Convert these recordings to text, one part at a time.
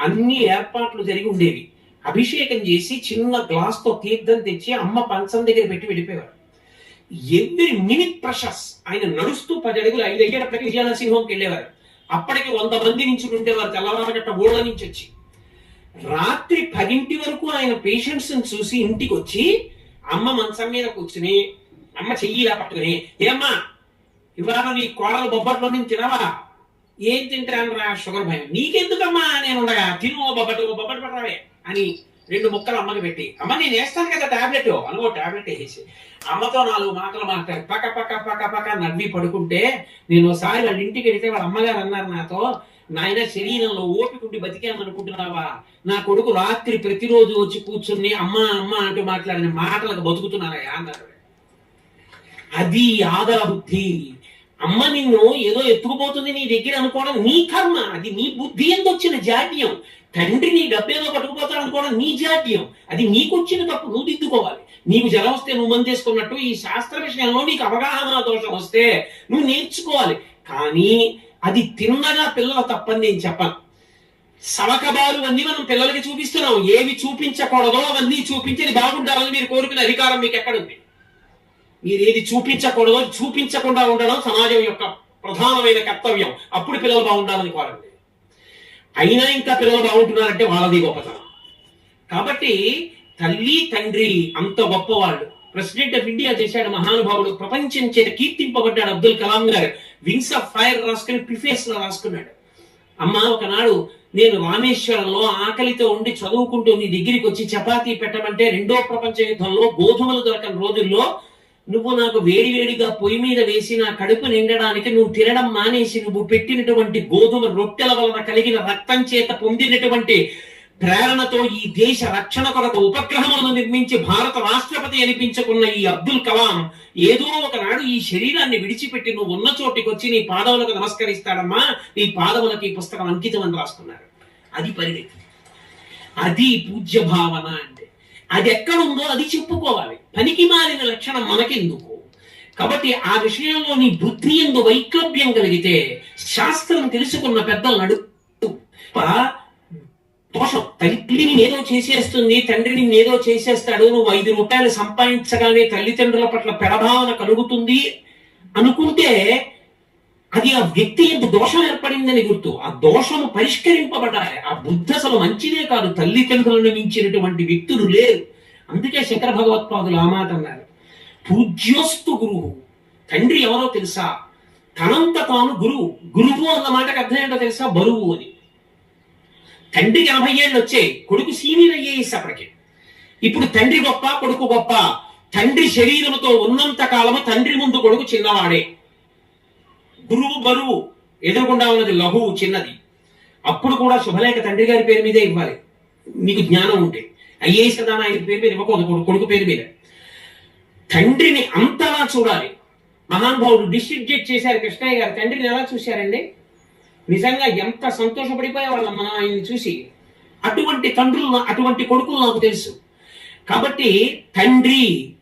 అన్ని ఏర్పాట్లు జరిగి ఉండేవి. అభిషేకం చేసి చిన్న గ్లాస్తో తీర్థం తెచ్చి అమ్మ పంచం దగ్గర పెట్టి వెళ్ళిపోయేవారు. ఎవ్రీ మినిట్ ప్రశస్ ఆయన నడుస్తూ పది అడుగులు ఐదు అయ్యేటప్పటికి విజయనరసింహంకి వెళ్ళేవారు. అప్పటికి వంద మంది నుంచి ఉండేవారు తెల్లవారగట్ట ఊళ్ళ నుంచి వచ్చి రాత్రి పదింటి వరకు ఆయన పేషెంట్స్ చూసి ఇంటికి వచ్చి అమ్మ మంచం మీద కూర్చుని అమ్మ చెయ్యిలా పట్టుకుని ఏమ్మా ఇవాళ నీ కోడలు బొబ్బట్లో నుంచి తినవా? ఏం తింటాను రా షుగర్ భయం. నీకెందుకమ్మా? నేను ఉండగా తిను ఓ బొబ్బటి ఓ అని రెండు ముక్కలు అమ్మకి పెట్టి అమ్మ నేను వేస్తాను కదా టాబ్లెట్ అనుకో టాబ్లెట్ వేసి అమ్మతో నాలుగు మాటలు మాట్లాడి పక్క పక్క పక్క పక్క నవ్వి పడుకుంటే నేను ఒకసారి వాళ్ళ ఇంటికి వెళితే వాళ్ళ అమ్మగారు అన్నారు నాతో నాయన శరీరంలో ఓపిక ఉండి బతికామనుకుంటున్నావా? నా కొడుకు రాత్రి ప్రతిరోజు వచ్చి కూర్చుని అమ్మ అమ్మ అంటూ మాట్లాడిన మాటలకు బతుకుతున్నానయ్యా అన్నారు. అది ఆదర బుద్ధి అమ్మ నిన్ను ఏదో ఎత్తుకుపోతుంది నీ దగ్గర అనుకోవడం నీ కర్మ. అది నీ బుద్ధి ఎందుకు వచ్చిన జాడ్యం. తండ్రి నీ డబ్బేదో పట్టుకుపోతాడు అనుకోవడం నీ జాడ్యం. అది నీకు వచ్చిన తప్పు నువ్వు దిద్దుకోవాలి. నీకు జలం వస్తే నువ్వు మందేసుకున్నట్టు ఈ శాస్త్ర విషయంలో నీకు అవగాహన దోషం వస్తే నువ్వు నేర్చుకోవాలి. కానీ అది తిన్నగా పిల్లలు తప్పని నేను చెప్పను. సవకబాలు అన్ని మనం పిల్లలకి చూపిస్తున్నాం. ఏవి చూపించకూడదో అవన్నీ చూపించేది బాగుండాలని మీరు కోరుకునే అధికారం మీకు ఎక్కడుంది? మీరు ఏది చూపించకూడదో చూపించకుండా ఉండడం సమాజం యొక్క ప్రధానమైన కర్తవ్యం. అప్పుడు పిల్లలు బాగుండాలని కోరండి. అయినా ఇంకా పిల్లలు బాగుంటున్నారంటే వాళ్ళది గొప్పతనం. కాబట్టి తల్లి తండ్రి అంత గొప్పవాళ్ళు. ప్రెసిడెంట్ ఆఫ్ ఇండియా చేశాడు మహానుభావుడు. ప్రపంచం చేత కీర్తింపబడ్డాడు Abdul Kalam garu. Wings of fire రాసుకుని ప్రిఫేస్ రాసుకున్నాడు. అమ్మ ఒకనాడు నేను రామేశ్వరంలో ఆకలితో ఉండి చదువుకుంటూ నీ దగ్గరికి వచ్చి చపాతీ పెట్టమంటే రెండో ప్రపంచ యుద్ధంలో గోధుమలు దొరకని రోజుల్లో నువ్వు నాకు వేడివేడిగా పొయ్యి మీద వేసి నా కడుపు నిండడానికి నువ్వు తినడం మానేసి నువ్వు పెట్టినటువంటి గోధుమ రొట్టెల వలన కలిగిన రక్తం చేత పొందినటువంటి ప్రేరణతో ఈ దేశ రక్షణ కొరకు ఉపగ్రహములను నిర్మించి భారత రాష్ట్రపతి అనిపించుకున్న ఈ అబ్దుల్ కలాం ఏదో ఒకనాడు ఈ శరీరాన్ని విడిచిపెట్టి నువ్వు ఉన్న చోటికి వచ్చి నీ పాదములకు నమస్కరిస్తాడమ్మా. నీ పాదములకు ఈ పుస్తకం అంకితం అని రాస్తున్నారు అది పరిణితి అది పూజ్య భావన అంటే అది ఎక్కడుందో అది చెప్పుకోవాలి. పనికి మారిన లక్షణం మనకెందుకు? కాబట్టి ఆ విషయంలో నీ బుద్ధి ఎందు వైక్లభ్యం కలిగితే శాస్త్రం తెలుసుకున్న పెద్దలు నడుపు దోషం. తల్లిని ఏదో చేసేస్తుంది తండ్రిని ఏదో చేసేస్తాడు నువ్వు ఐదు రూపాయలు సంపాదించగానే తల్లిదండ్రుల పట్ల పెడభావన కలుగుతుంది అనుకుంటే అది ఆ వ్యక్తి ఎంత దోషం ఏర్పడిందని గుర్తు. ఆ దోషము పరిష్కరింపబడాలి. ఆ బుద్ధి అసలు మంచిదే కాదు. తల్లిదండ్రులను మించినటువంటి వ్యక్తులు లేరు. అందుకే శంకర భగవత్పాదులు ఆ మాట అన్నారు. పూజ్యోస్తు గురువు. తండ్రి ఎవరో తెలుసా? తనంత తాను గురువు. గురువు అన్న మాటకు అర్థం ఏంటో తెలుసా? బరువు అని. తండ్రికి ఎనభై ఏళ్ళు వచ్చే కొడుకు సీనియర్ అయ్యేసి అప్పటికి. ఇప్పుడు తండ్రి గొప్ప కొడుకు గొప్ప. తండ్రి శరీరముతో ఉన్నంత కాలము తండ్రి ముందు కొడుకు చిన్నవాడే. గురువు బరువు ఎదురుకుండా ఉన్నది లఘువు చిన్నది. అప్పుడు కూడా శుభలేఖ తండ్రి గారి పేరు మీదే ఇవ్వాలి. మీకు జ్ఞానం ఉంటే. ఐఏఎస్ కదా ఆయన పేరు మీద ఇవ్వకూడదు కొడుకు- పేరు మీద. తండ్రిని అంతలా చూడాలి. మహానుభావుడు డిస్ట్రిబ్యూట్ చేశారు కృష్ణయ్య గారు. తండ్రిని ఎలా చూశారండి? నిజంగా ఎంత సంతోషపడిపోయే వాళ్ళం మనం ఆయన్ని చూసి. అటువంటి తండ్రులు అటువంటి కొడుకులు నాకు తెలుసు. కాబట్టి తండ్రి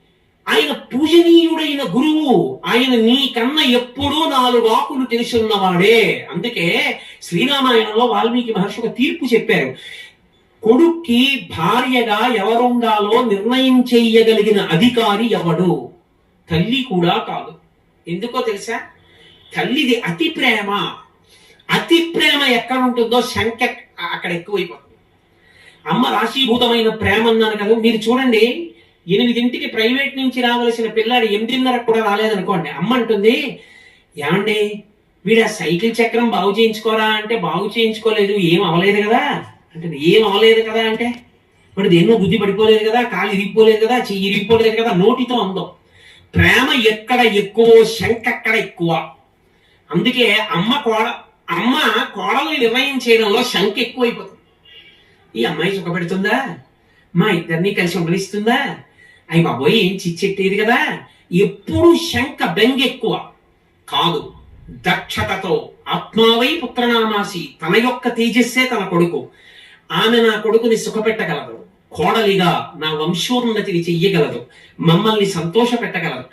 ఆయన పూజనీయుడైన గురువు ఆయన నీ కన్నా ఎప్పుడూ నాలుగు ఆకులు తెలుసున్నవాడే అందుకే శ్రీరామాయణంలో వాల్మీకి మహర్షి ఒక తీర్పు చెప్పారు. కొడుక్కి భార్యగా ఎవరుండాలో నిర్ణయం చెయ్యగలిగిన అధికారి ఎవడు? తల్లి కూడా కాదు. ఎందుకో తెలుసా? తల్లిది అతి ప్రేమ. అతి ప్రేమ ఎక్కడ ఉంటుందో శంక అక్కడ ఎక్కువైపోతుంది. అమ్మ రాశీభూతమైన ప్రేమ అన్నాను కదా మీరు చూడండి. ఎనిమిదింటికి ప్రైవేట్ నుంచి రావలసిన పిల్లాడు ఎనిమిదిన్నరకు కూడా రాలేదనుకోండి. అమ్మ అంటుంది ఏమండి వీడు ఆ సైకిల్ చక్రం బాగు చేయించుకోరా అంటే బాగు చేయించుకోలేదు ఏం అవ్వలేదు కదా? అంటే ఏం అవ్వలేదు కదా అంటే మరి దేన్నో బుద్ధి పడిపోలేదు కదా కాలు ఇరిగిపోలేదు కదా చెయ్యి ఇరిగిపోలేదు కదా నోటితో అందం. ప్రేమ ఎక్కడ ఎక్కువ శంక అక్కడ ఎక్కువ. అందుకే అమ్మ కోడ అమ్మ కోడల్ని నిర్ణయం చేయడంలో శంక ఎక్కువైపోతుంది. ఈ అమ్మాయి సుఖపెడుతుందా? మా ఇద్దరిని కలిసి ఉండలిస్తుందా అయ్యి బాబోయ్ ఏం చిచ్చెట్టేది కదా. ఎప్పుడు శంక బెంగెక్కువ. కాదు దక్షతతో ఆత్మావై పుత్రనామాసి తన యొక్క తేజస్సే తన కొడుకు. ఆమె నా కొడుకుని సుఖపెట్టగలదు. కోడలిగా నా వంశోన్నతిని చెయ్యగలదు. మమ్మల్ని సంతోష పెట్టగలదు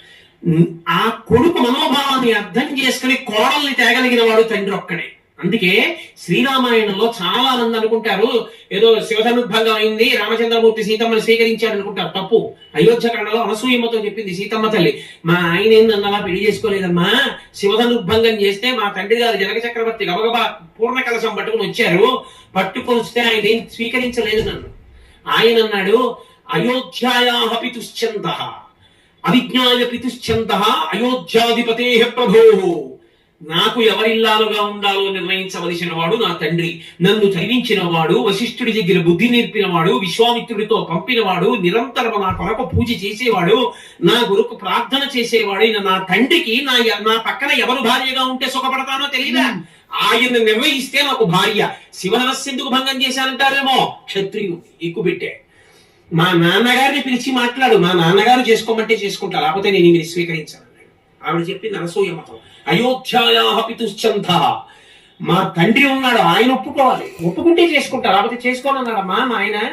ఆ కొడుకు మనోభావాన్ని అర్థం చేసుకుని కోడల్ని తేగలిగిన వాడు తండ్రి ఒక్కడే. అందుకే శ్రీరామాయణంలో చాలా మంది అనుకుంటారు ఏదో శివధనుద్భంగం అయింది రామచంద్రమూర్తి సీతమ్మని స్వీకరించారు అనుకుంటారు తప్పు అయోధ్యకాండలో అనసూయమ్మతో చెప్పింది సీతమ్మ తల్లి. మా ఆయన ఏందన్నలా అలా పెళ్ళి చేసుకోలేదమ్మా? శివధనుద్భంగం చేస్తే మా తండ్రి గారు జనక చక్రవర్తి గబగబా పూర్ణ కలశం పట్టుకుని వచ్చారు. పట్టుకొని వస్తే ఆయన ఏం స్వీకరించలేదు నన్ను. ఆయన అన్నాడు అయోధ్యాయా పితుశ్చంద అవిజ్ఞాయ పితుశ్చంద అయోధ్యాధిపతే ప్రభో. నాకు ఎవరిల్లాలుగా ఉండాలో నిర్ణయించవలసిన వాడు నా తండ్రి. నన్ను చదివించిన వాడు వశిష్ఠుడి దగ్గర బుద్ధి నేర్పిన వాడు విశ్వామిత్రుడితో పంపినవాడు నిరంతరం నా కొరకు పూజ చేసేవాడు నా గురుకు ప్రార్థన చేసేవాడు నా తండ్రికి నా నా పక్కన ఎవరు భార్యగా ఉంటే సుఖపడతానో తెలియదా? ఆయన నిర్ణయిస్తే నాకు భార్య. శివనవస్సు ఎందుకు భంగం చేశానంటారేమో? క్షత్రియుడు ఎక్కుపెట్టే మా నాన్నగారిని పిలిచి మాట్లాడు. మా నాన్నగారు చేసుకోమంటే చేసుకుంటా లేకపోతే నేను ఈమెను స్వీకరించాను. ఆవిడ చెప్పింది అనసూయ మతం అయోధ్యాయా పితుశ్చంధ. మా తండ్రి ఉన్నాడు ఆయన ఒప్పుకోవాలి. ఒప్పుకుంటే చేసుకుంటారు. లేకపోతే చేసుకోనన్నాడమ్మా మా ఆయన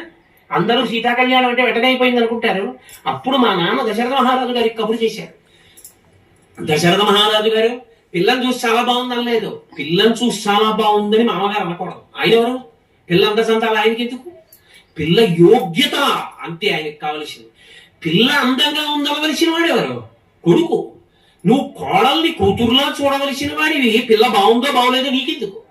అందరూ సీతాకళ్యాణం అంటే వెంటనైపోయింది అనుకుంటారు. అప్పుడు మా నాన్న దశరథ మహారాజు గారికి కబురు చేశారు. దశరథ మహారాజు గారు పిల్లని చూసి చాలా బాగుంది అనలేదు పిల్లని చూసి చాలా బాగుందని మామగారు అనకూడదు. ఆయన ఎవరు? పిల్ల అంత సంతాలు ఆయనకి ఎందుకు పిల్ల యోగ్యత అంతే ఆయనకి కావలసింది. పిల్ల అందంగా ఉండవలసిన వాడు ఎవరు? కొడుకు. నువ్వు కోడల్ని కూతురులా చూడవలసిన వాడివి. పిల్ల బాగుందో బాగోలేదో నీకెందుకు?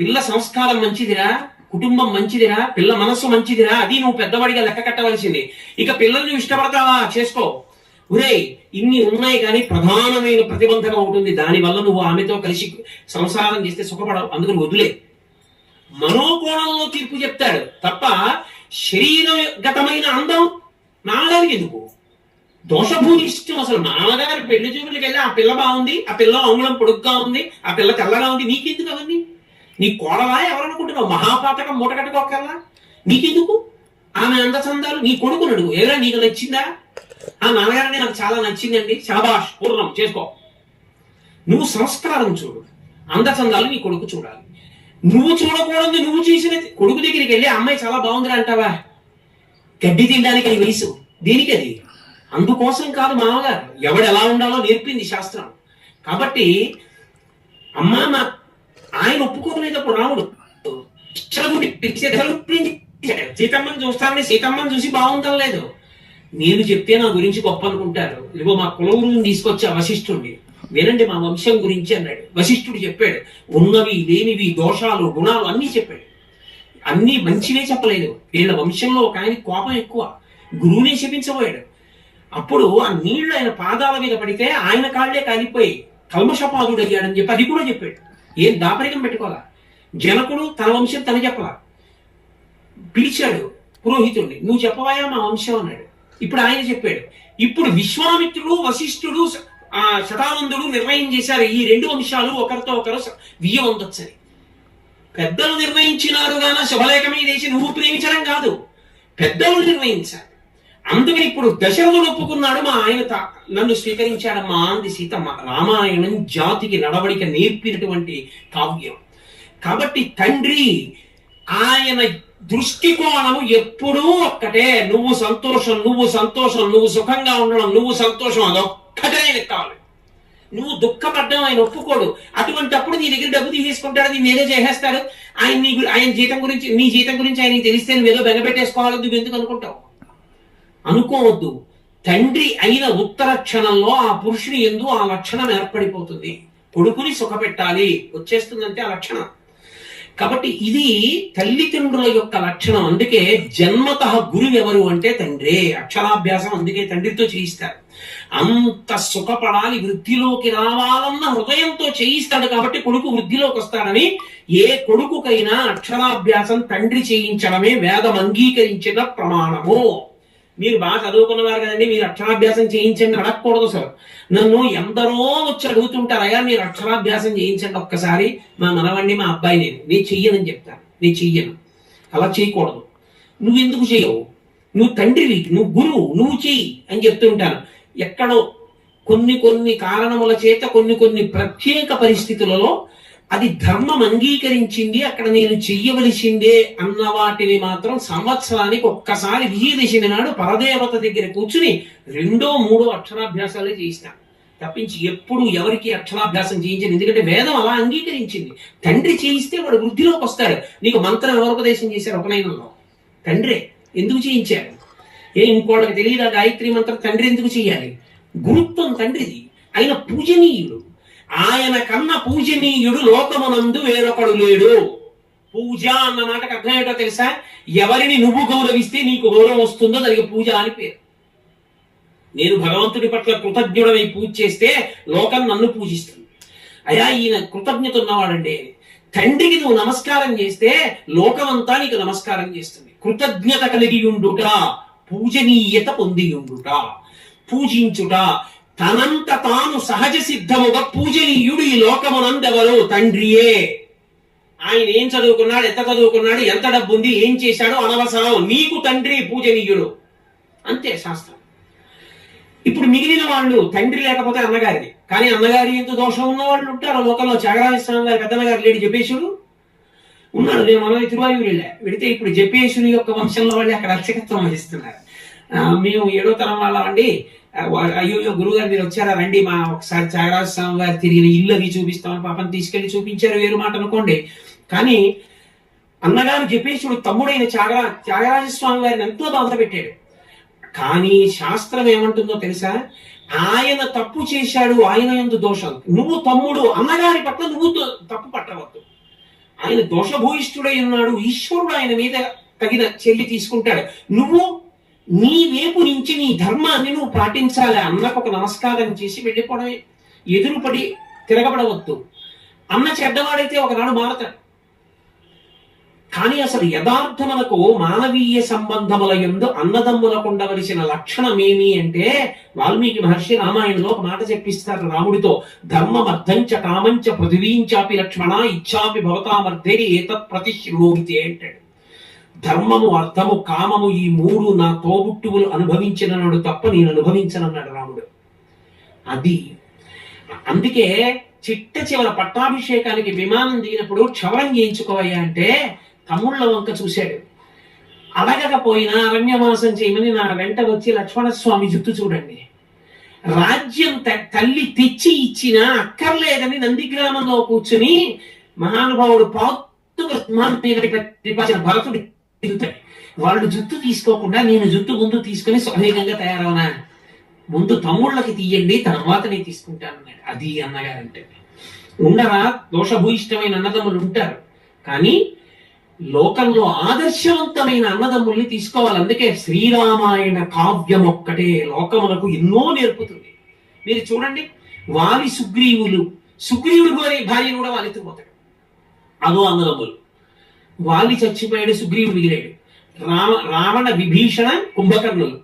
పిల్ల సంస్కారం మంచిదిరా కుటుంబం మంచిదిరా పిల్ల మనస్సు మంచిదిరా అది నువ్వు పెద్దవాడిగా లెక్క కట్టవలసింది. ఇక పిల్లల్ని నువ్వు ఇష్టపడతావా? చేసుకో. ఒరేయ్ ఇన్ని ఉన్నాయి కానీ ప్రధానమైన ప్రతిబంధకం ఉంటుంది దానివల్ల నువ్వు ఆమెతో కలిసి సంసారం చేస్తే సుఖపడవు. అందుకని వదిలే. మనోకోణంలో తీర్పు చెప్తాడు. తప్ప శరీరగతమైన అందం నాన్నగారికి ఎందుకు దోషభూయిష్టం అసలు. నాన్నగారి పెళ్ళి చూపులకి వెళ్ళి ఆ పిల్ల బాగుంది ఆ పిల్ల అంగుళం పొడుగ్గా ఉంది ఆ పిల్ల తెల్లగా ఉంది. నీకెందుకు అవన్నీ? నీ కోడలా ఎవరనుకుంటున్నావు మహాపాతకం మూటగట్టుకోకల్లా నీకెందుకు? ఆమె అందచందాలు నీ కొడుకు నడుగు ఏరా నీకు నచ్చిందా? ఆ నాన్నగారని నాకు చాలా నచ్చిందండి. శాబాష్ పూర్ణం చేసుకో. నువ్వు సంస్కారం చూడు. అందచందాలు నీ కొడుకు చూడాలి. నువ్వు చూడకూడదు నువ్వు చేసిన కొడుకు దగ్గరికి వెళ్ళి అమ్మాయి చాలా బాగుందిరా అంటావా? గడ్డి తినడానికి అది వయసు. దీనికి అది అందుకోసం కాదు మామగారు. ఎవడు ఎలా ఉండాలో నేర్పింది శాస్త్రం. కాబట్టి అమ్మా మా ఆయన ఒప్పుకోలేదప్పుడు రాముడు సీతమ్మని చూస్తానని సీతమ్మని చూసి బాగుంటం లేదు. నేను చెప్తే నా గురించి గొప్ప అనుకుంటారు. ఇదిగో మా కులగురుని తీసుకొచ్చి వశిష్ఠుడిని వినండి మా వంశం గురించి అన్నాడు. వశిష్ఠుడు చెప్పాడు. ఉన్నవి లేనివి దోషాలు గుణాలు అన్నీ చెప్పాడు. అన్నీ మంచివే చెప్పలేదు. వీళ్ళ వంశంలో ఒక ఆయన కోపం ఎక్కువ. గురువునే శపించబోయాడు. అప్పుడు ఆ నీళ్ళు ఆయన పాదాల మీద పడితే ఆయన కాళ్ళే కాలిపోయి కల్మషపాదుడు అయ్యాడని చెప్పి అది కూడా చెప్పాడు. ఏం దాపరికం పెట్టుకోవాలా? జనకుడు తన వంశం తన చెప్పాల? పిలిచాడు పురోహితుడిని నువ్వు చెప్పవాయా మా వంశం అన్నాడు. ఇప్పుడు ఆయన చెప్పాడు ఇప్పుడు విశ్వామిత్రుడు వశిష్ఠుడు ఆ శతానందుడు నిర్ణయం చేశారు. ఈ రెండు వంశాలు ఒకరితో ఒకరు వియ్యం ఉండొచ్చని పెద్దలు నిర్ణయించినారు గాన శుభలేఖ మీద వేసి నువ్వు ప్రేమించడం కాదు పెద్దలు నిర్ణయించారు. అందుకని ఇప్పుడు దశరథుడు ఒప్పుకున్నాడు మా ఆయన నన్ను స్వీకరించాడమ్మా అంది సీతమ్మ. రామాయణం జాతికి నడవడిక నేర్పినటువంటి కావ్యం. కాబట్టి తండ్రి ఆయన దృష్టికోణము ఎప్పుడూ ఒక్కటే. నువ్వు సంతోషం నువ్వు సంతోషం నువ్వు సుఖంగా ఉండడం నువ్వు సంతోషం అదొక్కటే ఆయనకు కావాలి. నువ్వు దుఃఖపడ్డం ఆయన ఒప్పుకోడు. అటువంటప్పుడు నీ దగ్గర డబ్బు తీసేసుకుంటాడు నీ ఏదో చేసేస్తాడు ఆయన నీ ఆయన జీతం గురించి నీ జీతం గురించి ఆయనకి తెలిస్తే నువ్వు ఏదో బెగపెట్టేసుకోవాలి నువ్వు ఎందుకు అనుకుంటావు? అనుకోవద్దు. తండ్రి అయిన ఉత్తర క్షణంలో ఆ పురుషుని ఎందు ఆ లక్షణం ఏర్పడిపోతుంది. కొడుకుని సుఖపెట్టాలి. వచ్చేస్తుందంటే ఆ లక్షణం. కాబట్టి ఇది తల్లిదండ్రుల యొక్క లక్షణం. అందుకే జన్మత గురువు ఎవరు అంటే తండ్రే. అక్షరాభ్యాసం అందుకే తండ్రితో చేయిస్తారు. అంత సుఖపడాలి వృద్ధిలోకి రావాలన్న హృదయంతో చేయిస్తాడు కాబట్టి కొడుకు వృద్ధిలోకి వస్తాడని ఏ కొడుకుకైనా అక్షరాభ్యాసం తండ్రి చేయించడమే వేదం అంగీకరించిన ప్రమాణము. మీరు బాగా చదువుకున్నవారు కదండి మీరు అక్షరాభ్యాసం చేయించండి అడగకూడదు సార్ నన్ను ఎందరో వచ్చి అడుగుతుంటారు అయ్యా మీరు అక్షరాభ్యాసం చేయించండి ఒక్కసారి. మా మనవండి మా అబ్బాయి నేను. నీ చెయ్యనని చెప్తాను. నేను చెయ్యను. అలా చేయకూడదు. నువ్వు ఎందుకు చేయవు నువ్వు తండ్రివి నువ్వు గురువు నువ్వు చెయ్యి అని చెప్తుంటాను ఎక్కడో కొన్ని కొన్ని కారణముల చేత కొన్ని కొన్ని ప్రత్యేక పరిస్థితులలో అది ధర్మం అంగీకరించింది అక్కడ నేను చెయ్యవలసిందే అన్న వాటిని మాత్రం సంవత్సరానికి ఒక్కసారి విజయదశమి నాడు పరదేవత దగ్గర కూర్చుని రెండో మూడో అక్షరాభ్యాసాలే చేయిస్తాను తప్పించి ఎప్పుడు ఎవరికి అక్షరాభ్యాసం చేయించింది ఎందుకంటే వేదం అలా అంగీకరించింది. తండ్రి చేయిస్తే వాడు వృద్ధిలోకి వస్తాడు. నీకు మంత్రం ఎవరుపదేశం చేశారు ఉపనయనంలో తండ్రే ఎందుకు చేయించారు? ఏ ఇంకోళ్ళకి తెలియదా గాయత్రి మంత్రం? తండ్రి ఎందుకు చేయాలి? గురుత్వం తండ్రిది. ఆయన పూజనీయుడు ఆయన కన్నా పూజనీయుడు లోకమునందు వేరొకడు లేడు పూజ అన్న మాటకు అర్థం ఏంటో తెలుసా? ఎవరిని నువ్వు గౌరవిస్తే నీకు గౌరవం వస్తుందో దానికి పూజ అని పేరు. నేను భగవంతుడి పట్ల కృతజ్ఞుడమై పూజ చేస్తే లోకం నన్ను పూజిస్తుంది. అయా ఈయన కృతజ్ఞత ఉన్నవాడండి. తండ్రికి నువ్వు నమస్కారం చేస్తే లోకమంతా నీకు నమస్కారం చేస్తుంది. కృతజ్ఞత కలిగి ఉండుట పూజనీయత పొందియుండుట పూజించుట తనంత తాను సహజ సిద్ధముగా పూజనీయుడు ఈ లోకమునందెవరు తండ్రియే. ఆయన ఏం చదువుకున్నాడు ఎంత చదువుకున్నాడు ఎంత డబ్బు ఉంది ఏం చేశాడో అనవసరం. నీకు తండ్రి పూజనీయుడు. అంతే శాస్త్రం. ఇప్పుడు మిగిలిన వాళ్ళు తండ్రి లేకపోతే అన్నగారిది. కానీ అన్నగారి ఎంత దోషం ఉన్న వాళ్ళు ఉంటారు. లోకంలో త్యాగరాజ స్వామి గారి పెద్దన్నగారు లేడు చెప్పేశుడు ఉన్నాడు నేను మనం తిరువాయూరు వెళ్ళా వెళితే ఇప్పుడు జపేశుని యొక్క వంశంలో వాళ్ళు అక్కడ అర్చకత్వం వహిస్తున్నారు. మేము ఏడో తరం వాళ్ళం అండి అయ్యో గురువు గారు మీరు వచ్చారా? రండి మా ఒకసారి త్యాగరాజ స్వామి గారు తిరిగిన ఇల్లు అవి చూపిస్తామని పాపం తీసుకెళ్ళి చూపించారు వేరు మాట అనుకోండి. కానీ అన్నగారు జపేశుడు తమ్ముడైన త్యాగరా త్యాగరాజ స్వామి గారిని ఎంతో బాధ పెట్టాడు. కానీ శాస్త్రం ఏమంటుందో తెలుసా? ఆయన తప్పు చేశాడు ఆయన ఎందు దోషం. నువ్వు తమ్ముడు అన్నగారి పట్ల నువ్వు తప్పు పట్టవద్దు. ఆయన దోషభూయిష్ఠుడై ఉన్నాడు ఈశ్వరుడు ఆయన మీద తగిన చెల్లి తీసుకుంటాడు. నువ్వు నీ వైపు నుంచి నీ ధర్మాన్ని నువ్వు పాటించాలి అన్నకు ఒక నమస్కారం చేసి వెళ్ళిపోవడమే. ఎదురుపడి తిరగబడవద్దు. అన్న చెడ్డవాడైతే ఒకనాడు మారతాడు. కానీ అసలు యథార్థములకు మానవీయ సంబంధముల ఎందు అన్నదమ్ములకు ఉండవలసిన లక్షణం ఏమి అంటే వాల్మీకి మహర్షి రామాయణంలో ఒక మాట చెప్పిస్తారు రాముడితో ధర్మమర్థంచ కామంచ పృథివీంచాపి లక్ష్మణ ఇచ్చాపి భవతామర్థేరి ఏతత్ ప్రతిశ్రోగితే అంటాడు. ధర్మము అర్థము కామము ఈ మూడు నా తోబుట్టువులు అనుభవించినన్నాడు తప్ప నేను అనుభవించనన్నాడు రాముడు. అది అందుకే చిట్ట చివర పట్టాభిషేకానికి విమానం దిగినప్పుడు క్షవరం చేయించుకోవయ్యా అంటే తమ్ముళ్ళ వంక చూశాడు. అడగకపోయినా అరణ్యవాసం చేయమని నా వెంట వచ్చి లక్ష్మణస్వామి జుట్టు చూడండి. రాజ్యం త- తల్లి తెచ్చి ఇచ్చినా అక్కర్లేదని నందిగ్రామంలో కూర్చుని మహానుభావుడు పాతుగా సింహాన్ని మీద వాళ్ళు జుట్టు తీసుకోకుండా నేను జుట్టు ముందు తీసుకుని స్వభేగంగా తయారవనా? ముందు తమ్ముళ్ళకి తీయండి తర్వాత నేను తీసుకుంటానన్నాడు అది అన్నగారంటే ఉండరా? దోషభూయిష్టమైన అన్నదమ్ములు ఉంటారు. కానీ లోకంలో ఆదర్శవంతమైన అన్నదమ్ముల్ని తీసుకోవాలి అందుకే శ్రీరామాయణ కావ్యం ఒక్కటే లోకములకు ఎన్నో నేర్పుతుంది. మీరు చూడండి వాలి సుగ్రీవులు సుగ్రీవుడు భార్య భార్యను కూడా వాళ్ళు పోతాడు అదో అన్నదమ్ములు. వాలి చచ్చిపోయాడు సుగ్రీవుడు మిగిలాడు. రామ రావణ విభీషణ కుంభకర్ణులు.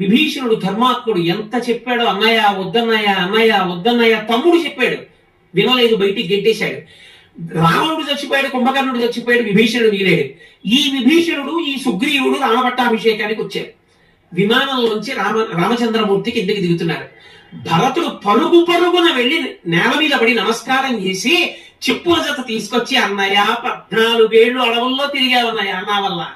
విభీషణుడు ధర్మాత్ముడు ఎంత చెప్పాడో అన్నయ్య వద్దన్నయ్య అన్నయ్య వద్దన్నయ్య తమ్ముడు చెప్పాడు. వినలేదు బయటికి గెట్టేశాడు. రావణుడు చచ్చిపోయాడు కుంభకర్ణుడు చచ్చిపోయాడు విభీషణుడు మిగిలాడు. ఈ విభీషణుడు ఈ సుగ్రీవుడు రామపట్టాభిషేకానికి వచ్చారు. విమానంలోంచి రామ రామచంద్రమూర్తి కిందకి దిగుతున్నారు? భరతుడు పరుగు పరుగున వెళ్ళి నేల మీద పడి నమస్కారం చేసి చెప్పుల జత తీసుకొచ్చి అన్నయ్య పద్నాలుగేళ్ళు అడవుల్లో తిరిగావన్నయ్య నా వల్ల.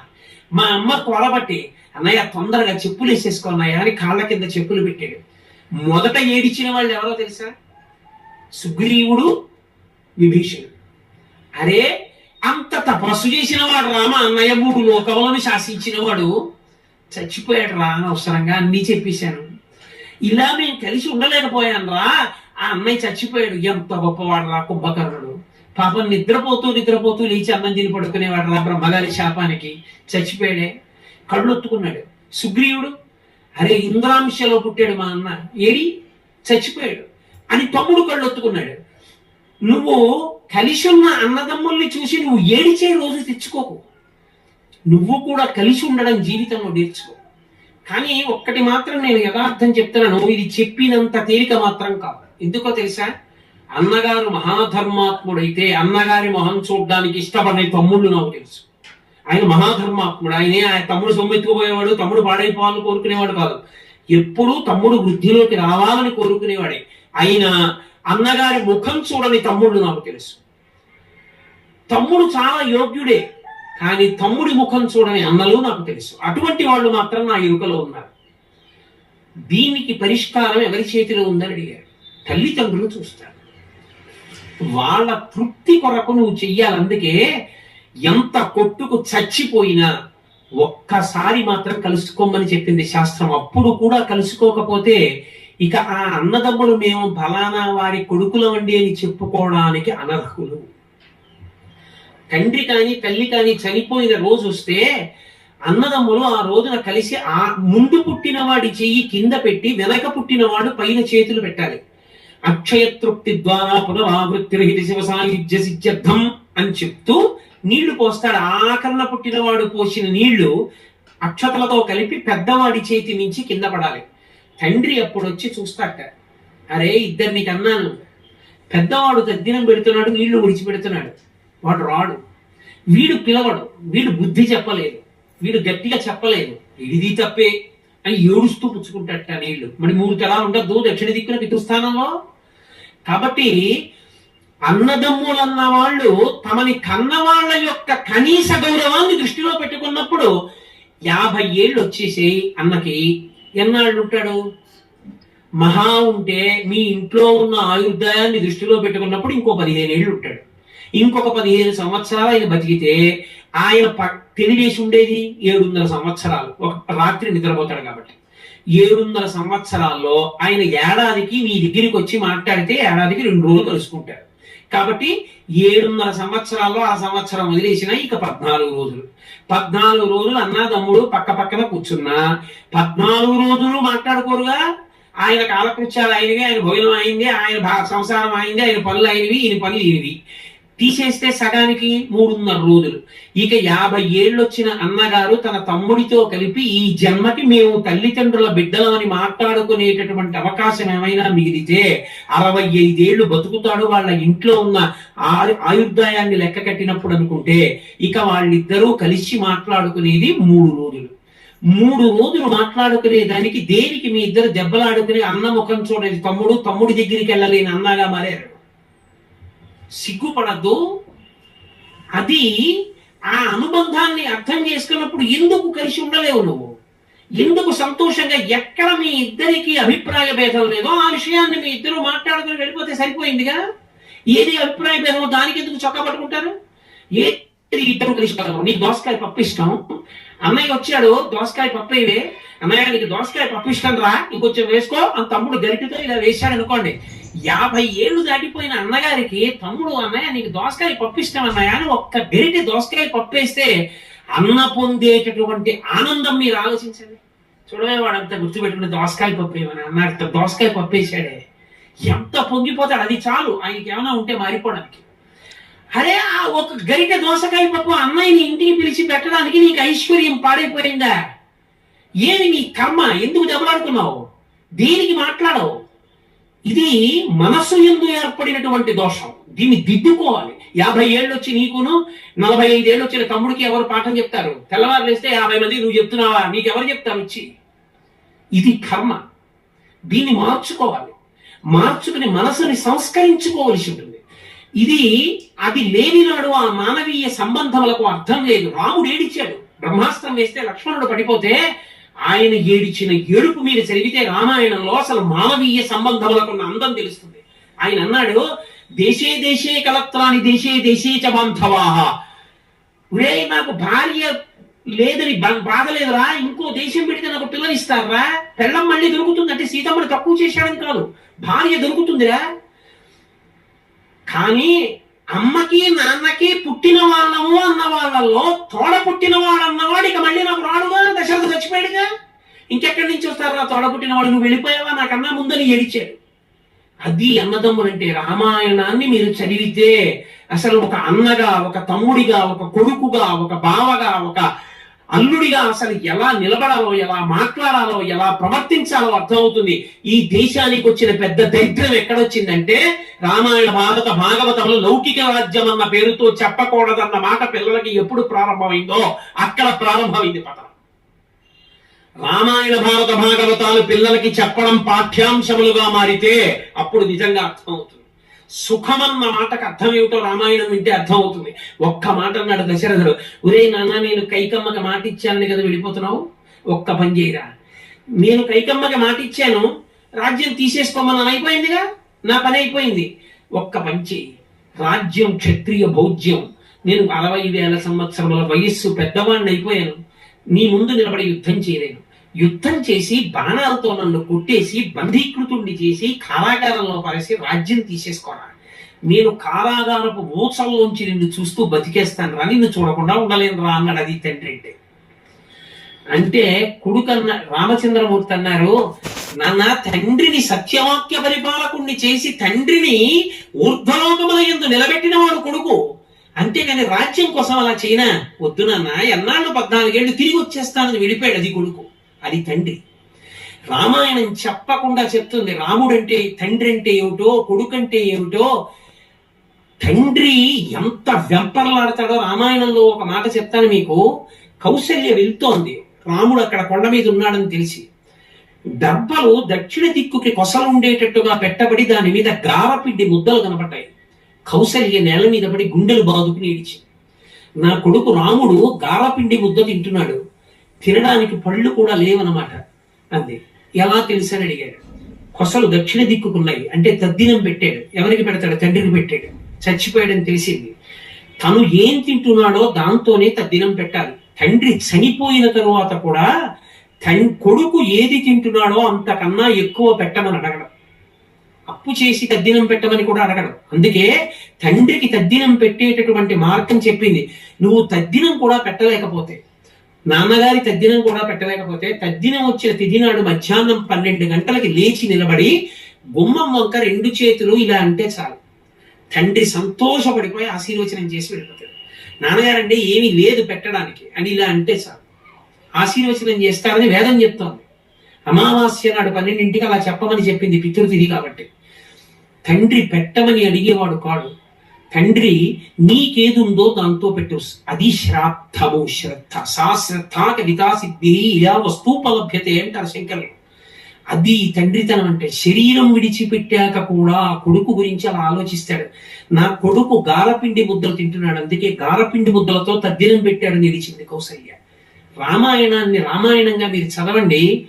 మా అమ్మ కొలబట్టి అన్నయ్య తొందరగా చెప్పులు వేసేసుకో అని కాళ్ళ కింద చెప్పులు పెట్టాడు. మొదట ఏడిచిన వాళ్ళు ఎవరో తెలుసా? సుగ్రీవుడు విభీషణుడు. అరే అంత తపస్సు చేసిన వాడు రామ? అన్నయ్య మూడు లోకములను శాసించిన వాడు చచ్చిపోయాడు రా అనవసరంగా అన్నీ చెప్పేశాను. ఇలా మేము కలిసి ఉండలేకపోయాను రా ఆ అన్నయ్య చచ్చిపోయాడు. ఎంత గొప్పవాడు రా కుంభకర్ణుడు. పాపం నిద్రపోతూ నిద్రపోతూ లేచి అన్నం తిని పడుకునేవాడు రా బ్రహ్మగారి శాపానికి చచ్చిపోయాడే. కళ్ళొత్తుకున్నాడు. సుగ్రీవుడు అరే ఇంద్రాంశలో పుట్టాడు మా అన్న. ఏడి? చచ్చిపోయాడు. అని తమ్ముడు కళ్ళొత్తుకున్నాడు. నువ్వు కలిసి ఉన్న అన్నదమ్ముల్ని చూసి నువ్వు ఏడిచే రోజు తెచ్చుకోకు. నువ్వు కూడా కలిసి ఉండడం జీవితంలో నేర్చుకో. కానీ ఒక్కటి మాత్రం నేను యథార్థం చెప్తున్నాను. ఇది చెప్పినంత తేలిక మాత్రం కాదు. ఎందుకో తెలుసా? అన్నగారు మహాధర్మాత్ముడైతే అన్నగారి మొహం చూడడానికి ఇష్టపడే తమ్ముళ్ళు నాకు తెలుసు. ఆయన మహాధర్మాత్ముడు. ఆయనే ఆయన తమ్ముడు సొమ్మెత్తుకుపోయేవాడు తమ్ముడు పాడైపోవాలని కోరుకునేవాడు కాదు. ఎప్పుడూ తమ్ముడు వృద్ధిలోకి రావాలని కోరుకునేవాడే. ఆయన అన్నగారి ముఖం చూడని తమ్ముడు నాకు తెలుసు. తమ్ముడు చాలా యోగ్యుడే కానీ తమ్ముడి ముఖం చూడని అన్నలు నాకు తెలుసు. అటువంటి వాళ్ళు మాత్రం నా ఎరుకలో ఉన్నారు. దీనికి పరిష్కారం ఎవరి చేతిలో ఉందని అడిగారు. తల్లిదండ్రులు చూస్తారు. వాళ్ళ తృప్తి కొరకు నువ్వు చెయ్యాలి అందుకే ఎంత కొట్టుకు చచ్చిపోయినా ఒక్కసారి మాత్రం కలుసుకోమని చెప్పింది శాస్త్రం. అప్పుడు కూడా కలుసుకోకపోతే ఇక ఆ అన్నదమ్ములు మేము ఫలానా వారి కొడుకులమండి అని చెప్పుకోవడానికి అనర్హులు. తండ్రి కానీ తల్లి కానీ చనిపోయిన రోజు వస్తే అన్నదమ్ములు ఆ రోజున కలిసి ఆ ముందు పుట్టిన వాడి చెయ్యి కింద పెట్టి వెనక పుట్టినవాడు పైన చేతులు పెట్టాలి. అక్షయ తృప్తి ద్వారా పునరావృత్తి శివ సాయుధ్య సిద్ధ్యర్థం అని చెప్తూ నీళ్ళు పోస్తాడు. ఆకరణ పుట్టినవాడు పోసిన నీళ్ళు అక్షతలతో కలిపి పెద్దవాడి చేతి నుంచి కింద పడాలి. తండ్రి అప్పుడు వచ్చి చూస్తాట అరే ఇద్దరు నీకు అన్నాను పెద్దవాడు తద్దినం పెడుతున్నాడు నీళ్ళు విడిచిపెడుతున్నాడు. వాడు రాడు. వీడు పిలవడు. వీడు బుద్ధి చెప్పలేదు. వీడు గట్టిగా చెప్పలేదు. ఇది తప్పే. అని ఏడుస్తూ పుచ్చుకుంటాట నీళ్ళు. మరి మూడు తలా ఉండద్దు దక్షిణ దిక్కున పితృస్థానంలో కాబట్టి అన్నదమ్ములన్న వాళ్ళు తమని కన్నవాళ్ళ యొక్క కనీస గౌరవాన్ని దృష్టిలో పెట్టుకున్నప్పుడు యాభై ఏళ్ళు వచ్చేసి అన్నకి. ఎన్నాళ్ళు ఉంటాడు? మహా ఉంటే మీ ఇంట్లో ఉన్న ఆయుర్దాయాన్ని దృష్టిలో పెట్టుకున్నప్పుడు ఇంకో పదిహేను ఏళ్ళు ఉంటాడు. ఇంకొక పదిహేను సంవత్సరాలు ఆయన బతికితే ఆయన ప- తెలివేసి ఉండేది ఏడున్నర సంవత్సరాలు. ఒక రాత్రి నిద్రపోతాడు కాబట్టి. ఏడున్నర సంవత్సరాల్లో ఆయన ఏడాదికి మీ దగ్గరికి వచ్చి మాట్లాడితే ఏడాదికి రెండు రోజులు కలుసుకుంటారు. కాబట్టి ఏడున్నర సంవత్సరాల్లో ఆ సంవత్సరం వదిలేసిన ఇక పద్నాలుగు రోజులు. పద్నాలుగు రోజులు అన్నదమ్ముడు పక్క పక్కన కూర్చున్నా పద్నాలుగు రోజులు మాట్లాడుకోరుగా. ఆయన కాలకృత్యాలు అయినవి ఆయన భోజనం అయింది ఆయన సంసారం అయింది ఆయన పనులు అయినవి ఈయన పనులు ఈయనవి. తీసేస్తే సగానికి మూడున్నర రోజులు. ఇక యాభై ఏళ్ళు వచ్చిన అన్నగారు తన తమ్ముడితో కలిపి ఈ జన్మకి మేము తల్లిదండ్రుల బిడ్డలమని మాట్లాడుకునేటటువంటి అవకాశం ఏమైనా మిగిలితే అరవై ఐదేళ్ళు బతుకుతాడు వాళ్ళ ఇంట్లో ఉన్న ఆయుర్దాయాన్ని లెక్క కట్టినప్పుడు అనుకుంటే ఇక వాళ్ళిద్దరూ కలిసి మాట్లాడుకునేది మూడు రోజులు. మూడు రోజులు మాట్లాడుకునే దానికి దేనికి మీ ఇద్దరు దెబ్బలాడుకుని అన్న ముఖం చూడలేదు. తమ్ముడు తమ్ముడి దగ్గరికి వెళ్ళలేని అన్నగా మారారు. సిగ్గుపడద్దు. అది ఆ అనుబంధాన్ని అర్థం చేసుకున్నప్పుడు ఎందుకు కలిసి ఉండలేవు నువ్వు? ఎందుకు సంతోషంగా ఎక్కడ మీ ఇద్దరికి అభిప్రాయ భేదం లేదో ఆ విషయాన్ని మీ ఇద్దరు మాట్లాడుకుని వెళ్ళిపోతే సరిపోయిందిగా? ఏది అభిప్రాయ భేదమో దానికి ఎందుకు చొక్కా పట్టుకుంటారు? ఏ ఇద్దరు కలిసి పడరు. నీ దోసకాయ పప్పు ఇష్టం. అన్నయ్య వచ్చాడు దోసకాయ పప్పు ఇవే. అన్నయ్య నీకు దోసకాయ పప్పు ఇష్టం రా ఇంకొంచెం వేసుకో అని తమ్ముడు గరిటితో ఇలా వేశాడు అనుకోండి. యాభై ఏళ్ళు దాటిపోయిన అన్నగారికి తమ్ముడు అన్నయ్య నీకు దోసకాయ పప్పు ఇష్టం అన్నయ్య అని ఒక్క గరిటె దోసకాయ పప్పు వేస్తే అన్న పొందేటటువంటి ఆనందం మీరు ఆలోచించండి. చూడవే వాడంతా గుర్తుపెట్టుకుని దోసకాయ పప్పు ఏమని అన్నారు దోసకాయ పప్పు వేసాడే ఎంత పొంగిపోతాడు అది చాలు. ఆయనకి ఏమైనా ఉంటే మారిపోవడానికి. అరే ఆ ఒక గరిటె దోసకాయ పప్పు అమ్మాయిని ఇంటికి పిలిచి పెట్టడానికి నీకు ఐశ్వర్యం పాడైపోయిందా? ఏమి నీ కర్మ? ఎందుకు దెబ్బలాడుకున్నావు దేనికి మాట్లాడవు? ఇది మనస్సు ఎందు ఏర్పడినటువంటి దోషం. దీన్ని దిద్దుకోవాలి. యాభై ఏళ్ళు వచ్చి నీకును నలభై ఐదేళ్ళు వచ్చిన తమ్ముడికి ఎవరు పాఠం చెప్తారు? తెల్లవారు లేస్తే యాభై మంది నువ్వు చెప్తున్నావా? నీకు ఎవరు చెప్తారు? వచ్చి ఇది కర్మ. దీన్ని మార్చుకోవాలి. మార్చుకుని మనసుని సంస్కరించుకోవలసి ఉంటుంది. ఇది అది లేనినాడు ఆ మానవీయ సంబంధములకు అర్థం లేదు. రాముడు ఏడిచాడు. బ్రహ్మాస్త్రం వేస్తే లక్ష్మణుడు పడిపోతే ఆయన ఏడిచిన ఏడుపు మీరు చదివితే రామాయణంలో అసలు మానవీయ సంబంధములకు ఉన్న అందం తెలుస్తుంది. ఆయన అన్నాడు దేశే దేశే కలత్రాని దేశే దేశే చ బాంధవాహ ఒరే నాకు భార్య లేదని బా- బాధ లేదురా. ఇంకో దేశం పెడితే నాకు పిల్లలు ఇస్తారా? పెళ్ళం మళ్ళీ దొరుకుతుంది అంటే సీతమ్మని తక్కువ చేశాడని కాదు. భార్య దొరుకుతుందిరా. కానీ అమ్మకి నాన్నకి పుట్టిన వాళ్ళము అన్న వాళ్ళలో తోడ పుట్టిన వాడు అన్నవాడు ఇక మళ్ళీ నాకు రాడుగా దశరథ చచ్చిపోయాడుగా. ఇంకెక్కడి నుంచి వస్తారా తోడ పుట్టినవాడు నువ్వు వెళ్ళిపోయావా? నాకన్నా ముందని ఏడిచాడు. అది అన్నదమ్ములంటే రామాయణాన్ని మీరు చదివితే అసలు ఒక అన్నగా ఒక తమ్ముడిగా ఒక కొడుకుగా ఒక బావగా ఒక అల్లుడిగా అసలు ఎలా నిలబడాలో ఎలా మాట్లాడాలో ఎలా ప్రవర్తించాలో అర్థమవుతుంది. ఈ దేశానికి వచ్చిన పెద్ద దరిద్రం ఎక్కడొచ్చిందంటే రామాయణ భారత భాగవతంలో లౌకిక రాజ్యం అన్న పేరుతో చెప్పకూడదన్న మాట పిల్లలకి ఎప్పుడు ప్రారంభమైందో అక్కడ ప్రారంభమైంది పతనం. రామాయణ భారత భాగవతాలు పిల్లలకి చెప్పడం పాఠ్యాంశములుగా మారితే అప్పుడు నిజంగా అర్థమవుతుంది. సుఖమన్న మాటకు అర్థం ఏమిటో రామాయణం వింటే అర్థం అవుతుంది ఒక్క మాట అన్నాడు దశరథుడు ఒరే నాన్న నేను కైకమ్మకి మాట ఇచ్చానని కదా వెళ్ళిపోతున్నావు ఒక్క పని చేయరా? నేను కైకమ్మకి మాట ఇచ్చాను రాజ్యం తీసేసుకోమని అయిపోయిందిగా? నా పని అయిపోయింది. ఒక్క పంచి రాజ్యం క్షత్రియ భౌజ్యం నేను అరవై వేల సంవత్సరముల వయస్సు పెద్దవాడిని అయిపోయాను నీ ముందు నిలబడి యుద్ధం చేయలేను. యుద్ధం చేసి బాణాలతో నన్ను కొట్టేసి బంధీకృతుణ్ణి చేసి కారాగారంలో పరేసి రాజ్యం తీసేసుకోరా. నేను కారాగారపు ఊచల్లోంచి నిన్ను చూస్తూ బతికేస్తాను రా నిన్ను చూడకుండా ఉండలేను రా అన్నాడు అది తండ్రి అంటే. అంటే కొడుకు అన్న రామచంద్రమూర్తి అన్నారు నాన్న తండ్రిని సత్యవాక్య పరిపాలకుణ్ణి చేసి తండ్రిని ఊర్ధ్వలోకముల ఎందు నిలబెట్టిన వాడు కొడుకు. అంతేగాని రాజ్యం కోసం అలా చేయనా? వద్దు నాన్న ఎన్నాళ్ళు పద్నాలుగేళ్ళు తిరిగి వచ్చేస్తానని విడిపాడు అది కొడుకు. అది తండ్రి. రామాయణం చెప్పకుండా చెప్తుంది. రాముడంటే తండ్రి అంటే ఏమిటో కొడుకంటే ఏమిటో తండ్రి ఎంత వెంపర్లాడతాడో రామాయణంలో ఒక మాట చెప్తాను మీకు. కౌశల్య వెళ్తోంది. రాముడు అక్కడ కొండ మీద ఉన్నాడని తెలిసి. దర్భలు దక్షిణ దిక్కుకి కొసలు ఉండేటట్టుగా పెట్టబడి దాని మీద గారపిడ్డి ముద్దలు కనపడ్డాయి. కౌశల్య నేల మీద పడి గుండెలు బాదుకుని ఏడిచి నా కొడుకు రాముడు గారపిండి ముద్ద తింటున్నాడు. తినడానికి పళ్ళు కూడా లేవన్నమాట. అంది ఎలా తెలుసని అడిగాడు. కొసలు దక్షిణ దిక్కుకున్నాయి. అంటే తద్దినం పెట్టాడు. ఎవరికి పెడతాడు? తండ్రికి పెట్టాడు. చచ్చిపోయాడని తెలిసింది. తను ఏం తింటున్నాడో దాంతోనే తద్దినం పెట్టాలి. తండ్రి చనిపోయిన తరువాత కూడా తన్ కొడుకు ఏది తింటున్నాడో అంతకన్నా ఎక్కువ పెట్టమని అడగడం. అప్పు చేసి తద్దినం పెట్టమని కూడా అడగడం. అందుకే తండ్రికి తద్దినం పెట్టేటటువంటి మార్గం చెప్పింది. నువ్వు తద్దినం కూడా పెట్టలేకపోతే నాన్నగారి తద్దినం కూడా పెట్టలేకపోతే తద్దినం వచ్చిన తిదినాడు మధ్యాహ్నం పన్నెండు గంటలకి లేచి నిలబడి గుమ్మం వంక రెండు చేతులు ఇలా అంటే చాలు. తండ్రి సంతోషపడిపోయి ఆశీర్వచనం చేసి వెళ్ళిపోతాడు. నాన్నగారంటే ఏమీ లేదు పెట్టడానికి అని ఇలా అంటే చాలు. ఆశీర్వచనం చేస్తారని వేదం చెప్తోంది. అమావాస్య నాడు పన్నెండింటికి అలా చెప్పమని చెప్పింది పితృతిథి కాబట్టి. తండ్రి పెట్టమని అడిగేవాడు కాడు. తండ్రి నీకేదుందో దాంతో పెట్టు. అది శ్రాద్ధము శ్రద్ధ. సా శ్రద్ధ కవితా సిద్ధి ఇలా వస్తూపలభ్యతే అంటారు శంకరులు. అది తండ్రితనం అంటే శరీరం విడిచిపెట్టాక కూడా కొడుకు గురించి అలా ఆలోచిస్తాడు. నా కొడుకు గాలపిండి ముద్దలు తింటున్నాడు. అందుకే గాలపిండి ముద్దలతో తద్దినం పెట్టాడు నిలిచింది కౌసల్య. రామాయణాన్ని రామాయణంగా మీరు చదవండి.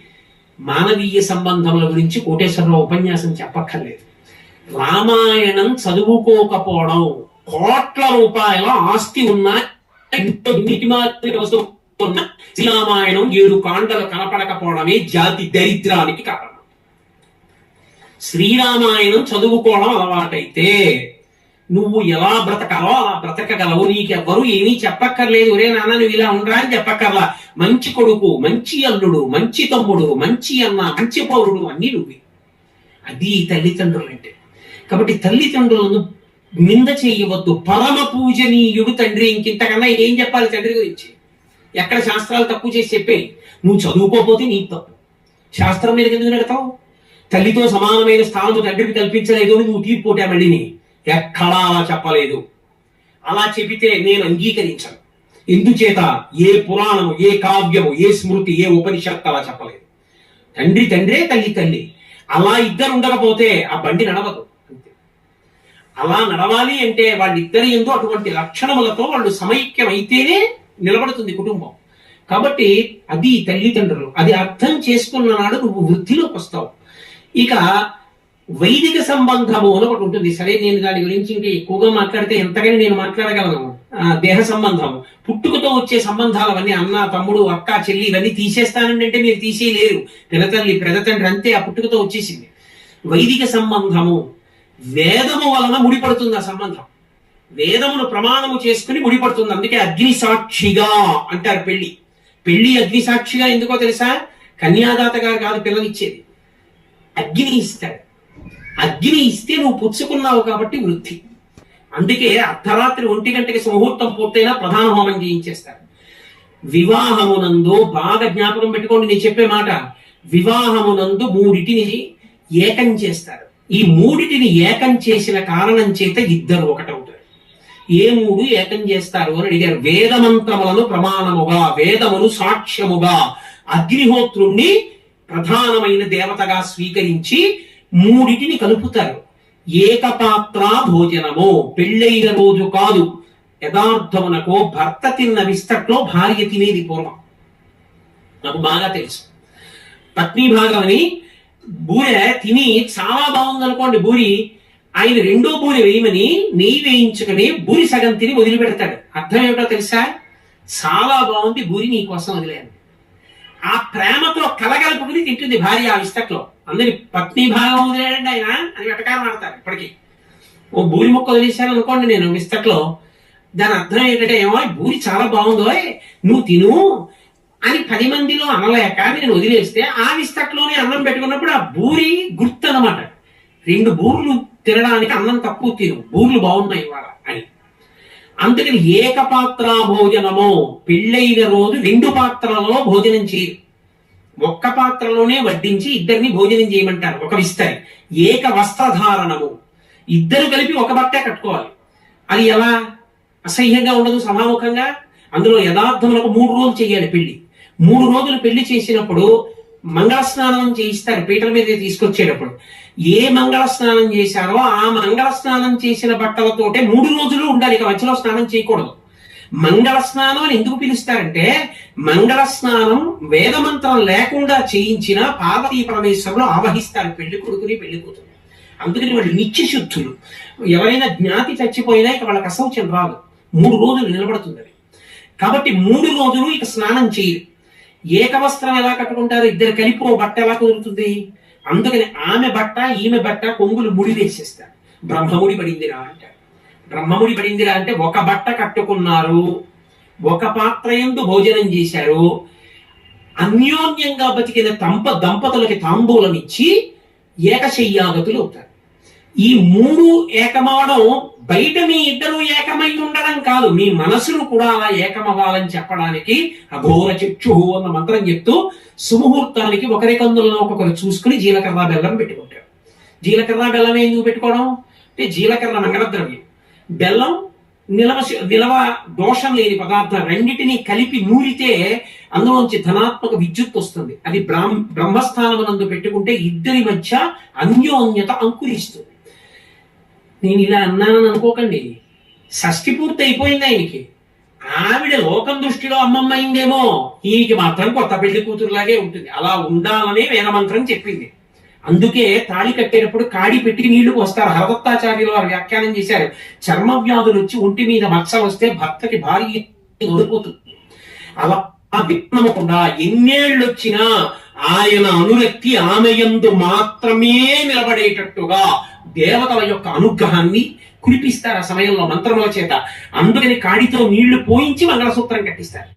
మానవీయ సంబంధముల గురించి కోటేశ్వరరావు ఉపన్యాసం చెప్పక్కర్లేదు. రామాయణం చదువుకోకపోవడం కోట్ల రూపాయల ఆస్తి ఉన్న శ్రీరామాయణం ఏడు కాండలు కనపడకపోవడమే జాతి దరిద్రానికి కారణం. శ్రీరామాయణం చదువుకోవడం అలవాటైతే నువ్వు ఎలా బ్రతకాలో అలా బ్రతకగలవు. నీకెవ్వరు ఏమీ చెప్పక్కర్లేదు. ఒరే నాన్న నువ్వు ఇలా ఉండరా అని చెప్పక్కర్లా. మంచి కొడుకు మంచి అల్లుడు మంచి తమ్ముడు మంచి అన్న మంచి పౌరుడు అన్నీ నువ్వే. అది తల్లిదండ్రులు అంటే కాబట్టి తల్లిదండ్రులను నింద చేయవద్దు. పరమ పూజనీయుడు తండ్రి. ఇంకింతకన్నా ఏం చెప్పాలి తండ్రి గురించి? ఎక్కడ శాస్త్రాలు తక్కువ చేసి చెప్పే? నువ్వు చదువుకోకపోతే నీకు తప్పు. శాస్త్రం మీద ఎందుకు నడతావు? తల్లితో సమానమైన స్థానము తండ్రికి కల్పించలేదు అని నువ్వు తీర్పు పోటా మళ్ళీని. ఎక్కడా అలా చెప్పలేదు. అలా చెబితే నేను అంగీకరించను. ఎందుచేత? ఏ పురాణము ఏ కావ్యము ఏ స్మృతి ఏ ఉపనిషత్తు అలా చెప్పలేదు. తండ్రి తండ్రే తల్లి తల్లి. అలా ఇద్దరు ఉండకపోతే ఆ బండి నడవదు. అలా నడవాలి అంటే వాళ్ళిద్దరి ఎందు అటువంటి లక్షణములతో వాళ్ళు సమైక్యం అయితేనే నిలబడుతుంది కుటుంబం. కాబట్టి అది తల్లిదండ్రులు అది అర్థం చేసుకున్న నాడు నువ్వు వృద్ధిలోకి వస్తావు. ఇక వైదిక సంబంధము అని ఒకటి ఉంటుంది. సరే నేను దాని గురించి ఎక్కువగా మాట్లాడితే ఎంతగానే నేను మాట్లాడగలను? దేహ సంబంధం పుట్టుకతో వచ్చే సంబంధాలు అవన్నీ అన్న తమ్ముడు అక్క చెల్లి ఇవన్నీ తీసేస్తానండి అంటే మీరు తీసేయలేరు. పిల్లతల్లి పెదతండ్రి అంతే ఆ పుట్టుకతో వచ్చేసింది. వైదిక సంబంధము వేదము వలన ముడిపడుతుంది ఆ సంబంధం. వేదమును ప్రమాణము చేసుకుని ముడిపడుతుంది. అందుకే అగ్ని సాక్షిగా అంటారు పెళ్ళి పెళ్ళి అగ్ని సాక్షిగా ఎందుకో తెలుసా? కన్యాదాతగా కాదు పిల్లనిచ్చేది. అగ్ని ఇస్తాడు. అగ్ని ఇస్తే నువ్వు పుచ్చుకున్నావు కాబట్టి వృద్ధి. అందుకే అర్ధరాత్రి ఒంటి గంటకి ముహూర్తం పూర్తయినా ప్రధాన హోమం చేయించేస్తారు. వివాహమునందు బాగా జ్ఞాపకం పెట్టుకోండి నేను చెప్పే మాట. వివాహమునందు మూడిటిని ఏకం చేస్తారు. ఈ మూడిటిని ఏకం చేసిన కారణం చేత ఇద్దరు ఒకటవుతారు. ఏ మూడు ఏకం చేస్తారు అని అడిగారు. వేదమంత్రములను ప్రమాణముగా వేదమును సాక్ష్యముగా అగ్నిహోత్రుణ్ణి ప్రధానమైన దేవతగా స్వీకరించి మూడిటిని కలుపుతారు. ఏకపాత్ర భోజనము. పెళ్ళైన రోజు కాదు. యథార్థమునకో భర్త తిన్న విస్తట్లో భార్య తినేది పూర్వం. నాకు బాగా తెలుసు. పత్ని భాగమని బూరె తిని చాలా బాగుంది అనుకోండి బూరి. ఆయన రెండో బూరి వేయమని నెయ్యి వేయించుకుని బూరి సగం తిని వదిలిపెడతాడు. అర్థం ఏమిటో తెలుసా? చాలా బాగుంది బూరి నీ కోసం వదిలేను ఆ ప్రేమతో కలగలుపుకుని తింటుంది భార్య ఆ విస్తట్లో. అందరి పత్ని భాగం వదిలేడండి ఆయన అని వెటకారం ఆడతారు ఇప్పటికీ. ఓ బూరి మొక్క వదిలేశాను అనుకోండి నేను విస్తట్లో. దాని అర్థం ఏంటంటే ఏమో బూరి చాలా బాగుందో నువ్వు తిను అని పది మందిలో అనలేక నేను వదిలేస్తే ఆ విస్తట్లోనే అన్నం పెట్టుకున్నప్పుడు ఆ బూరి గుర్తు అనమాట రెండు బూర్లు తినడానికి అన్నం తక్కువ తిను బూర్లు బాగున్నాయి ఇవాళ అని. అందుకని ఏకపాత్ర భోజనము పెళ్ళైన రోజు రెండు పాత్రలలో భోజనం చేయరు ఒక్క పాత్రలోనే వడ్డించి ఇద్దరిని భోజనం చేయమంటారు ఒక విస్తరి. ఏక వస్త్రధారణము. ఇద్దరు కలిపి ఒక బట్టే కట్టుకోవాలి. అది ఎలా? అసహ్యంగా ఉండదు సమాముఖంగా. అందులో యథార్థములకు మూడు రోజులు చేయాలి పెళ్ళి. మూడు రోజులు పెళ్ళి చేసినప్పుడు మంగళ స్నానం చేయిస్తారు పీటల మీద తీసుకొచ్చేటప్పుడు. ఏ మంగళ స్నానం చేశారో ఆ మంగళ స్నానం చేసిన బట్టలతోటే మూడు రోజులు ఉండాలి ఇక మధ్యలో స్నానం చేయకూడదు. మంగళ స్నానం అని ఎందుకు పిలుస్తారంటే మంగళ స్నానం వేదమంత్రం లేకుండా చేయించిన పార్వతీ పరమేశ్వరులు ఆవహిస్తారు పెళ్ళి కొడుకుని పెళ్ళి కూతురు అందుకని వాళ్ళు నిత్య శుద్ధులు. ఎవరైనా జ్ఞాతి చచ్చిపోయినా ఇక వాళ్ళకి అసౌచం రాదు మూడు రోజులు నిలబడుతుంది కాబట్టి మూడు రోజులు ఇక స్నానం చేయరు ఏకవస్త్రం ఎలా కట్టుకుంటారు? ఇద్దరు కలిపి ఓ బట్ట ఎలా కుదురుతుంది? అందుకని ఆమె బట్ట ఈమె బట్ట కొంగులు ముడి వేసేస్తారు. బ్రహ్మముడి పడిందిరా అంటారు బ్రహ్మముడి పడిందిరా అంటే ఒక బట్ట కట్టుకున్నారు. ఒక పాత్ర ఎందు భోజనం చేశారు. అన్యోన్యంగా బతికిన తంప దంపతులకి తాంబూలం ఇచ్చి ఏకశయ్యాగతులు అవుతారు. ఈ మూడు ఏకమవడం బయట మీ ఇద్దరు ఏకమై ఉండడం కాదు మీ మనసును కూడా అలా ఏకమవ్వాలని చెప్పడానికి అఘోర చక్షు అన్న మంత్రం చెప్తూ సుముహూర్తానికి ఒకరి కందులను ఒకరు చూసుకుని జీలకర్ర బెల్లం పెట్టుకుంటారు. జీలకర్ర బెల్లం ఏం పెట్టుకోవడం అంటే జీలకర్ర మంగళద్రవ్యం బెల్లం నిలవ నిలవ దోషం లేని పదార్థం రెండింటినీ కలిపి నూరితే అందులోంచి ధనాత్మక విద్యుత్ వస్తుంది. అది బ్రాహ్మ బ్రహ్మస్థానమునందు పెట్టుకుంటే ఇద్దరి మధ్య అన్యోన్యత అంకురిస్తుంది. నేను ఇలా అన్నానని అనుకోకండి. షష్టి పూర్తి అయిపోయింది ఆయనకి. ఆవిడ లోకం దృష్టిలో అమ్మమ్మ అయిందేమో ఈయనకి మాత్రం కొత్త పెళ్ళి కూతురులాగే ఉంటుంది. అలా ఉండాలనే వేదమంత్రం చెప్పింది. అందుకే తాళి కట్టేటప్పుడు కాడి పెట్టి నీళ్ళు వస్తారు హరదత్తాచార్యులు వారు వ్యాఖ్యానం చేశారు. చర్మ వ్యాధులు వచ్చి ఒంటి మీద మచ్చలు వస్తే భర్తకి భార్య ఓడిపోతుంది అలా విన్నమకుండా ఎన్నేళ్ళు వచ్చినా ఆయన అనురక్తి ఆమె యందు మాత్రమే నిలబడేటట్టుగా దేవతల యొక్క అనుగ్రహాన్ని కురిపిస్తారు ఆ సమయంలో మంత్రముల చేత. అందుకని కాడితో నీళ్ళు పోయించి మంగళసూత్రం కట్టిస్తారు.